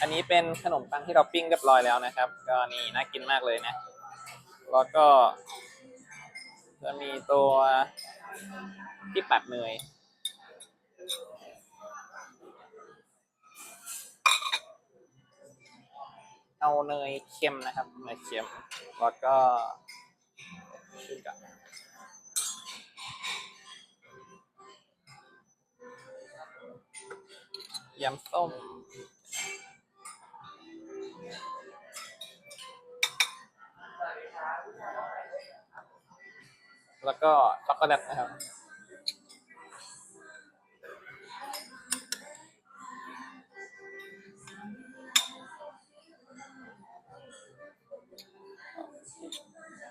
อันนี้เป็นขนมปังที่เราปิ้งเรียบร้อยแล้วนะครับ ก็นี่น่ากินมากเลยนะ แล้วก็ จะมีตัวที่ปัดเนยเอาเนยเค็มนะครับเนยเค็มแล้วก็ขึ้นกับยำส้ม แล้วก็ช็อกโกแลตนะครับ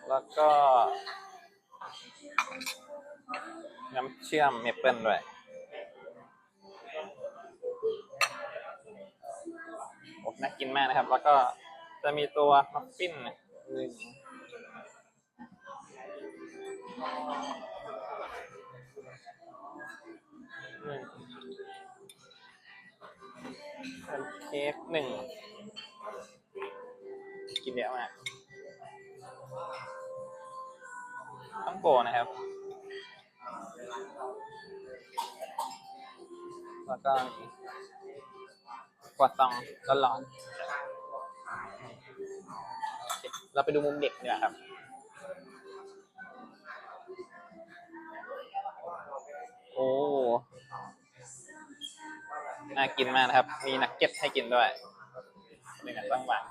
แล้วก็น้ำเชื่อมเมเปิลด้วยโอ้น่ากินมากนะครับ แล้วก็จะมีตัวมัฟฟินหนึ่ง หนึ่งเป็นเค้กหนึ่งกินเยอะมากต้องโกนะครับ แล้วก็กวาดซองร้อนๆโอเคเราไปดูมุมเด็กเนี่ยครับ อ้น่ากินมากนะครับ มีนักเก็ตให้กินด้วยเป็นกันต้งวาง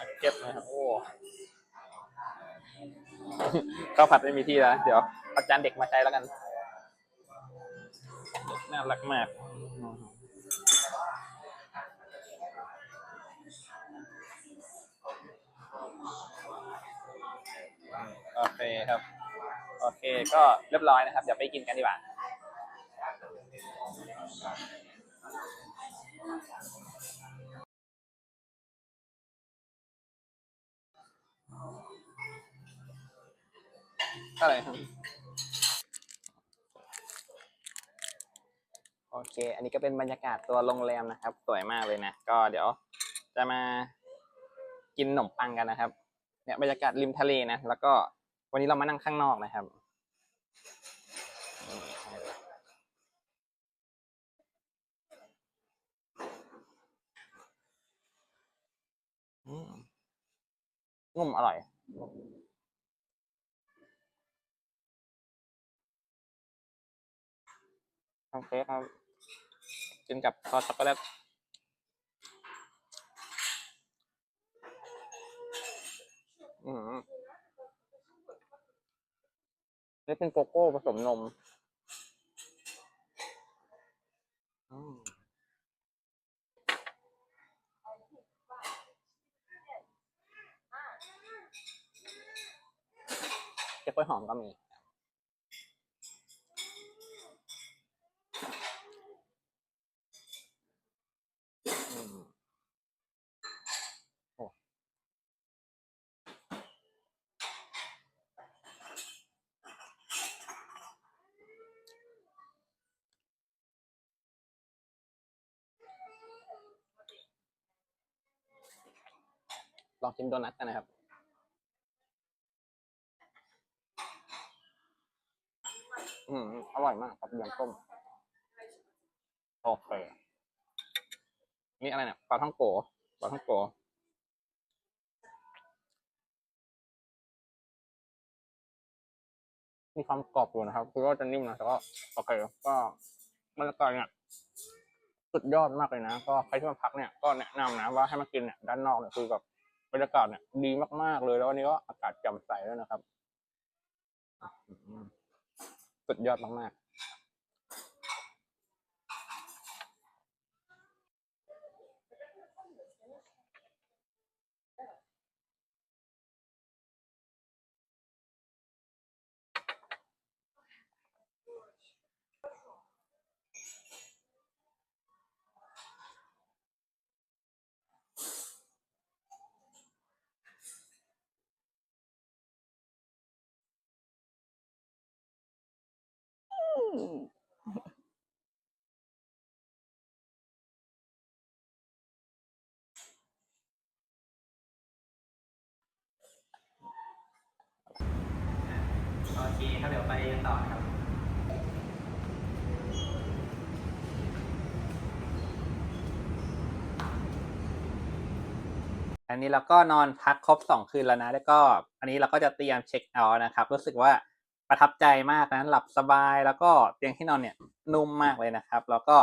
นักเก็ตนะครับโอ้ข้าวผัดไม่มีที่แล้ว เดี๋ยวเอาจานเด็กมาใช้แล้วกัน น่ารักมาก โอเคครับ โอเคก็เรียบร้อยนะครับ เดี๋ยวไปกินกันดีกว่าอะไรครับ โอเค อันนี้ก็เป็นบรรยากาศตัวโรงแรมนะครับ สวยมากเลยนะ ก็เดี๋ยวจะมากินขนมปังกันนะครับ เนี่ยบรรยากาศริมทะเลนะ แล้วก็ วันนี้เรามานั่งข้างนอกนะครับอืมนุ่มอร่อยโอเคครับ กินกับซอสช็อกโกแลตอืม นี่เป็นโกโก้ผสมนมเจ้ากล้วยหอมก็มี ลองชิมโดนัทกันนะครับ อืม อร่อยมากครับยำส้มโอเคนี่อะไรเนี่ยปลาท่องโกปลาท่องโกมีความกรอบอยู่นะครับ คือว่าจะนิ่มนะแต่ก็โอเคก็บรรยากาศเนี่ยสุดยอดมากเลยนะ ก็ใครที่มาพักเนี่ยก็แนะนำนะว่าให้มากินเนี่ยด้านนอกเนี่ยคือแบบ บรรยากาศเนี่ยดีมากๆเลย แล้ววันนี้ก็อากาศแจ่มใสแล้วนะครับสุดยอดมากๆ เคครับเดี๋ยวไปกันต่อนะครับอันนี้เราก็นอนพักครบสองคืนแล้วนะ แล้วก็อันนี้เราก็จะเตรียมเช็คเอาท์นะครับ รู้สึกว่าประทับใจมากนะหลับสบายแล้วก็เตียงที่นอนเนี่ยนุ่มมากเลยนะครับ แล้วก็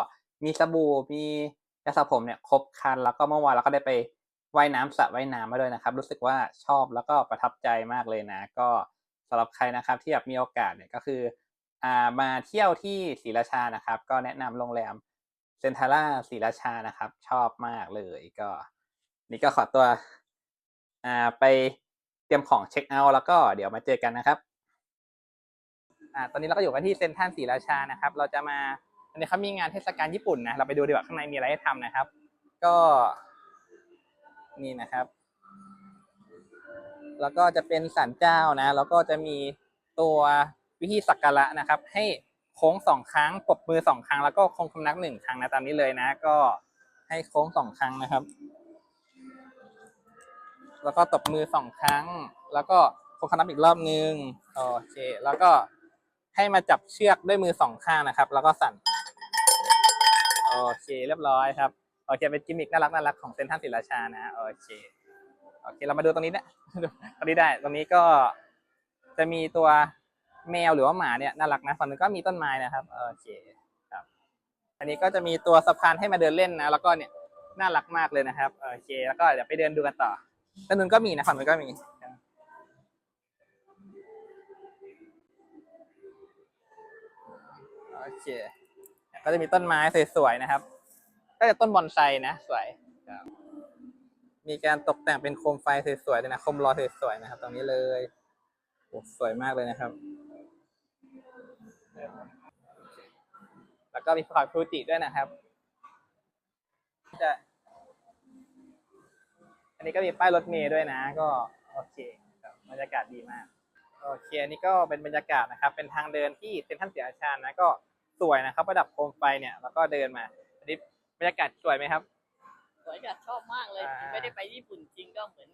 มีสบู่มียาสระผมเนี่ยครบครัน แล้วก็เมื่อวานเราก็ได้ไปว่ายน้ำสระว่ายน้ำมาด้วยนะครับ รู้สึกว่าชอบแล้วก็ประทับใจมากเลยนะ ก็ สำหรับใครนะครับที่แบบมีโอกาสเนี่ยก็คืออ่ามาเที่ยวที่ศรีราชานะครับ ก็แนะนำโรงแรมเซนทาร่าศรีราชานะครับ ชอบมากเลยก็ นี่ก็ขอตัวอ่าไปเตรียมของเช็คเอาท์แล้วก็เดี๋ยวมาเจอกันนะครับอ่าตอนนี้เราก็อยู่กันที่เซ็นทรัลศรีราชานะครับ เราจะมาอันนี้เขามีงานเทศกาลญี่ปุ่นนะเราไปดูดีกว่าข้างในมีอะไรให้ทำนะครับ ก็นี่นะครับ แล้วก็จะเป็นศาลเจ้านะ แล้วก็จะมีตัววิธีสักการะนะครับ ให้โค้งสองครั้งปรบมือสองครั้ง แล้วก็คงคำนักหนึ่งครั้งนะตามนี้เลยนะ ก็ให้โค้งสองครั้งนะครับ แล้วก็ตบมือสองครั้ง แล้วก็คงคำนับอีกรอบนึงโอเคแล้วก็ให้มาจับเชือกด้วยมือสองข้างนะครับ แล้วก็สั่นโอเคเรียบร้อยครับโอเคเป็นกิมมิคน่ารักน่ารักของเซนทรัลศรีราชานะโอเคโอเค เรามาดูตรงนี้นะ ตรงนี้ได้ตรงนี้ก็จะมีตัวแมวหรือว่าหมาเนี่ยน่ารักนะฝั่งนึงก็มีต้นไม้นะครับโอเคครับ อันนี้ก็จะมีตัวสะพานให้มาเดินเล่นนะแล้วก็เนี่ยน่ารักมากเลยนะครับโอเค แล้วก็เดี๋ยวไปเดินดูกันต่อด้านนู้นก็มีนะฝั่งนู้นก็มีโอเค ก็จะมีต้นไม้สวยๆนะครับ ก็จะต้นบอนไซนะสวยครับ มีการตกแต่งเป็นโคมไฟสวยๆเลยนะโคมลอยสวยๆนะครับ ตรงนี้เลยโอ้สวยมากเลยนะครับ แล้วก็มีขอยฟูจิด้วยนะครับจะอันนี้ก็มีป้ายรถเมล์ด้วยนะ ก็โอเคบรรยากาศดีมากโอเคอันนี้ก็เป็นบรรยากาศนะครับ เป็นทางเดินที่เซ็นทรัลศรีราชานะก็สวยนะครับ ประดับโคมไฟเนี่ย แล้วก็เดินมาอันนี้บรรยากาศสวยไหมครับ สวยจัดชอบมากเลยอ่า ไม่ได้ไปญี่ปุ่นจริงก็เหมือน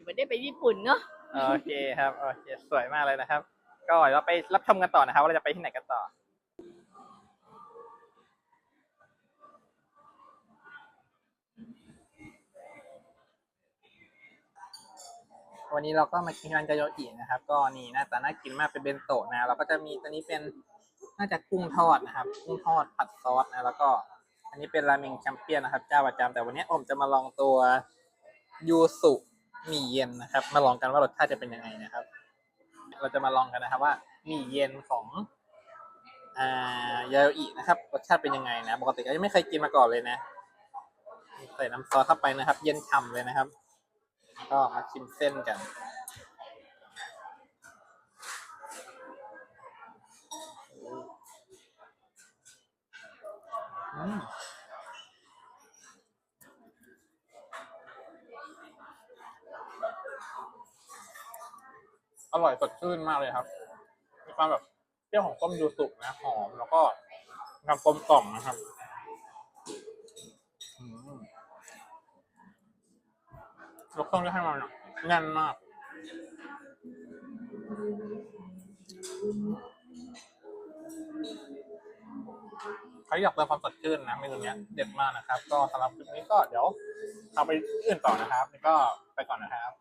เหมือนได้ไปญี่ปุ่นเนาะโอเคครับโอเคสวยมากเลยนะครับ ก็เดี๋ยวเราไปรับชมกันต่อนะครับว่าเราจะไปที่ไหนกันต่อ วันนี้เราก็มากินร้านจาโยอินะครับ ก็นี่หน้าตาน่ากินมากเป็นเบนโตะนะเราก็จะมีตัวนี้เป็นน่าจะกุ้งทอดนะครับ กุ้งทอดผัดซอสนะแล้วก็ อันนี้เป็นราเมงแชมเปี้ยนนะครับเจ้าประจำแต่วันนี้ผมจะมาลองตัวยูสุหมี่เย็นนะครับ มาลองกันว่ารสชาติจะเป็นยังไงนะครับ เราจะมาลองกันนะครับว่าหมี่เย็นของอ่ายาโยอินะครับรสชาติเป็นยังไงนะ ปกติก็ยังไม่เคยกินมาก่อนเลยนะใส่น้ำซอสเข้าไปนะครับ เย็นฉ่ำเลยนะครับ ก็มาชิมเส้นกัน อืมอร่อยสดชื่นมากเลยครับ มีความแบบเปรี้ยวของต้มยูสุนะ หอมแล้วก็นำกลมกล่อมนะครับอืมแล้วเครื่องที่ให้มาเนี่ยแน่นมาก ครอยากเติมความสดชื่นนะเมนูเนี้ยเด็ดมากนะครับ ก็สำหรับคลิปนี้ก็เดี๋ยวทำไปอื่นต่อนะครับนี่ก็ไปก่อนนะครับ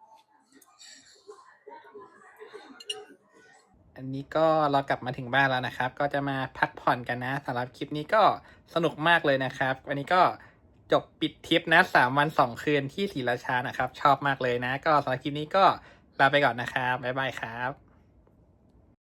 อันนี้ก็เรากลับมาถึงบ้านแล้วนะครับ ก็จะมาพักผ่อนกันนะสำหรับคลิปนี้ก็สนุกมากเลยนะครับ วันนี้ก็จบปิดทริปนะสามวันสองคืนที่ศรีราชานะครับ ชอบมากเลยนะ ก็สำหรับคลิปนี้ก็ลาไปก่อนนะครับบ๊ายบายครับ